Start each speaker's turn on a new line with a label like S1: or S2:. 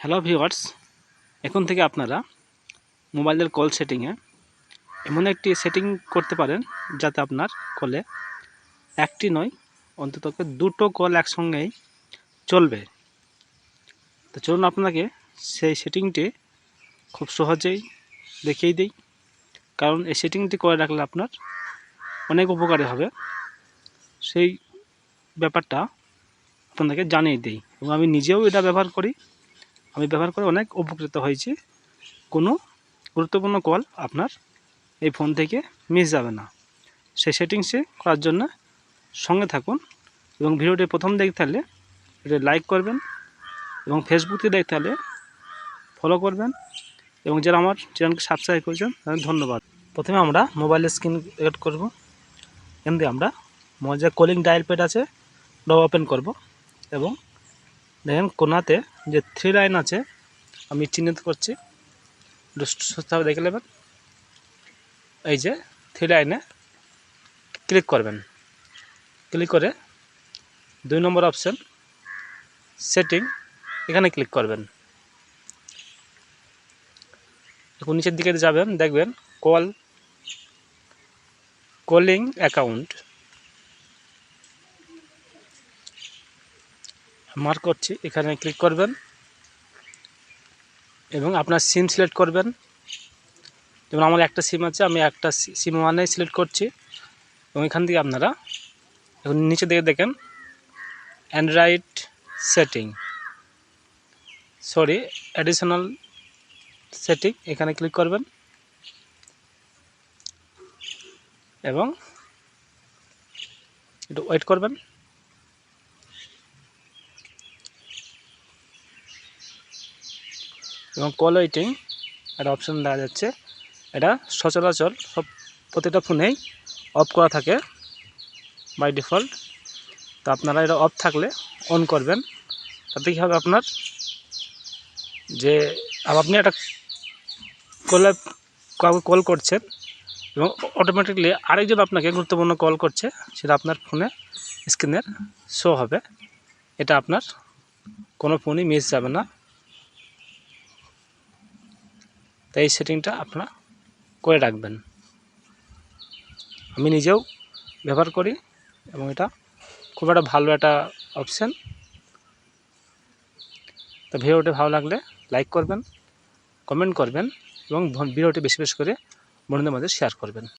S1: Hello viewers, এখন থেকে আপনারা মোবাইলের কল সেটিংয়ে এমন একটি সেটিং করতে পারেন যাতে আপনার কলে একটি নয়, অন্তত দুটো কল একসঙ্গেই চলবে। তো চলুন আপনাকে সেই সেটিংটি খুব সহজেই দেখিয়ে দিই, কারণ এই সেটিংটি করে রাখলে আপনার অনেক উপকারী হবে। সেই ব্যাপারটা আপনাদেরকে জানিয়ে দিই এবং আমি নিজেও এটা ব্যবহার করি। আমি ব্যবহার করে অনেক উপকৃত হয়েছি। কোনো গুরুত্বপূর্ণ কল আপনার এই ফোন থেকে মিস যাবে না। সেই সেটিংসে করার জন্য সঙ্গে থাকুন এবং ভিডিওটি প্রথম দেখতে থাকলে এটা লাইক করবেন এবং ফেসবুক দেখতে হলে ফলো করবেন এবং যারা আমার চ্যানেলকে সাবস্ক্রাইব করেছেন, তাদের ধন্যবাদ। প্রথমে আমরা মোবাইলের স্ক্রিন এড করব। থেকে আমরা যে কলিং ডায়াল প্যাড আছে ওটা ওপেন করব এবং দেখেন কোনাতে যে থ্রি লাইন আছে, আমি চিহ্নিত করছি। সুস্থভাবে দেখে নেবেন। এই যে থ্রি লাইনে ক্লিক করবেন। ক্লিক করে দুই নম্বর অপশান সেটিং এখানে ক্লিক করবেন। এখন নিচের দিকে যাবেন, দেখবেন কল কলিং অ্যাকাউন্ট মার্ক করছি, এখানে ক্লিক করবেন এবং আপনার সিম সিলেক্ট করবেন। যেমন আমার একটা সিম আছে, আমি একটা সিম ওয়ানে সিলেক্ট করছি এবং এখান থেকে আপনারা এখন নিচে দিকে দেখেন Android setting sorry additional setting এখানে ক্লিক করবেন এবং একটু ওয়েট করবেন। এবং কল ওয়েটিং একটা অপশান দেখা যাচ্ছে। এটা সচরাচর সব প্রতিটা ফোনেই অফ করা থাকে বাই ডিফল্ট তো আপনারা এটা অফ থাকলে অন করবেন। তাতে কী হবে আপনার? যে আপনি একটা কলে কাউকে কল করছেন এবং অটোমেটিকলি আরেকজন আপনাকে গুরুত্বপূর্ণ কল করছে, সেটা আপনার ফোনে স্ক্রিনের শো হবে। এটা আপনার কোনো ফোনই মিস যাবে না। তাই এই সেটিংটা আপনারা করে রাখবেন। আমি নিজেও ব্যবহার করি এবং এটা খুব একটা ভালো একটা অপশান তো ভিডিওটি ভালো লাগলে লাইক করবেন কমেন্ট করবেন এবং ভিডিওটি বেশি বেশি করে বন্ধুদের মধ্যে শেয়ার করবেন।